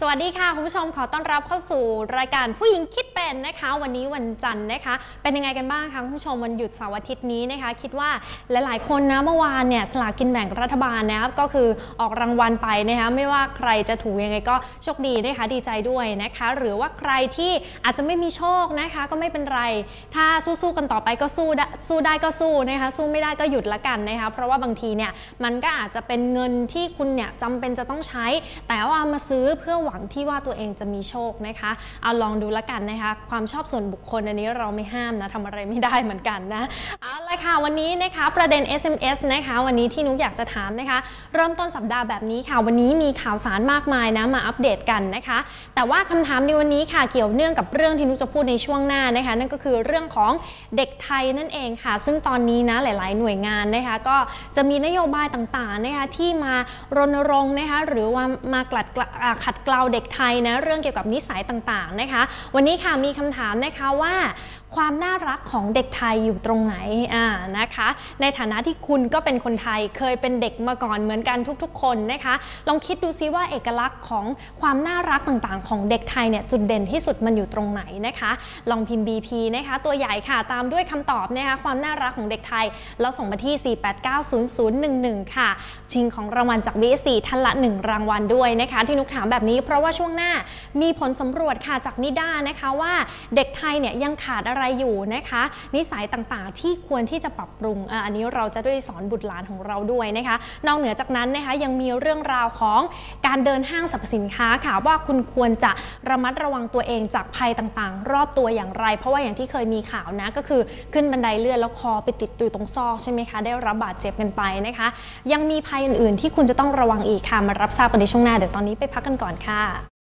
สวัสดีค่ะคุณผู้ชมขอต้อนรับเข้าสู่รายการผู้หญิงคิดเป็นนะคะ วันนี้วันจันทร์นะคะ เป็นยังไงกันบ้างคะคุณผู้ชมวันหยุดเสาร์อาทิตย์นี้นะคะ คิดว่าหลายๆ คนนะเมื่อวานเนี่ยสลากกินแบ่งรัฐบาลนะครับก็คือออกรางวัลไปนะคะไม่ว่าใครจะถูกยังไงก็โชคดีนะคะดีใจด้วยนะคะ หรือว่าใครที่อาจจะไม่มีโชคนะคะ ก็ไม่เป็นไร ถ้าสู้ๆกันต่อไปก็สู้ได้สู้ได้ก็สู้นะคะสู้ไม่ได้ก็หยุดละกันนะคะเพราะว่าบางทีเนี่ยมันก็อาจจะเป็นเงินที่คุณเนี่ยจำเป็นจะต้องใช้ แต่ว่ามาซื้อเพื่อหวังที่ว่าตัวเองจะมีโชคนะคะ เอาลองดูละกันนะคะ ความชอบส่วนบุคคลอันนี้เราไม่ห้ามนะทำอะไรไม่ได้เหมือนกันนะเอาละค่ะวันนี้นะคะประเด็น SMS นะคะ วันนี้ที่นุกอยากจะถามนะคะ เริ่มต้นสัปดาห์แบบนี้ค่ะ วันนี้มีข่าวสารมากมายนะมาอัปเดตกันนะคะ แต่ว่าคำถามในวันนี้ค่ะเกี่ยวเนื่องกับเรื่องที่นุกจะพูดในช่วงหน้านะคะ นั่นก็คือเรื่องของเด็กไทยนั่นเองค่ะ ซึ่งตอนนี้นะหลาย ๆ หน่วยงานนะคะ ก็จะมีนโยบายต่าง ๆ นะคะที่มารณรงค์นะคะหรือว่ามากลัดกลอ่าขัดเกลาเด็กไทยนะเรื่องเกี่ยวกับนิสัยต่างๆนะคะ วันนี้ค่ะมีคำถามนะคะว่า ความน่ารักของเด็กไทยอยู่ตรงไหนอ่านะคะ ในฐานะที่คุณก็เป็นคนไทยเคยเป็นเด็กมาก่อนเหมือนกันทุกๆ คนนะคะ ลองคิดดูซิว่าเอกลักษณ์ของความน่ารักต่างๆ ของเด็กไทยเนี่ยจุดเด่นที่สุดมันอยู่ตรงไหนนะคะ ลองพิมพ์ BP นะคะ ตัวใหญ่ค่ะตามด้วยคำตอบนะคะความน่ารักของเด็กไทยเราส่งมาที่ 4890011 ค่ะชิงของรางวัลจาก BSC ท่านละ 1 รางวัลด้วยนะคะ ที่นุกถามแบบนี้เพราะว่าช่วงหน้ามีผลสำรวจค่ะจากนิด้านะคะว่าเด็กไทยเนี่ยยังขาดอะไรอยู่นะคะ นิสัยต่างๆ ที่ควรที่จะปรับปรุงอันนี้เราจะด้วยสอนบุตรหลานของเราด้วยนะคะ นอกเหนือจากนั้นนะคะยังมีเรื่องราวของการเดินห้างสรรพสินค้าค่ะว่าคุณควรจะระมัดระวังตัวเองจากภัยต่างๆ รอบตัวอย่างไร เพราะว่าอย่างที่เคยมีข่าวนะก็คือขึ้นบันไดเลื่อนแล้วคอไปติดอยู่ตรงซอกใช่ไหมคะได้รับบาดเจ็บกันไปนะคะ ยังมีภัยอื่นๆ ที่คุณจะต้องระวังอีกค่ะมารับทราบกันในช่วงหน้าเดี๋ยวตอนนี้ไปพักกันก่อนค่ะค่ะ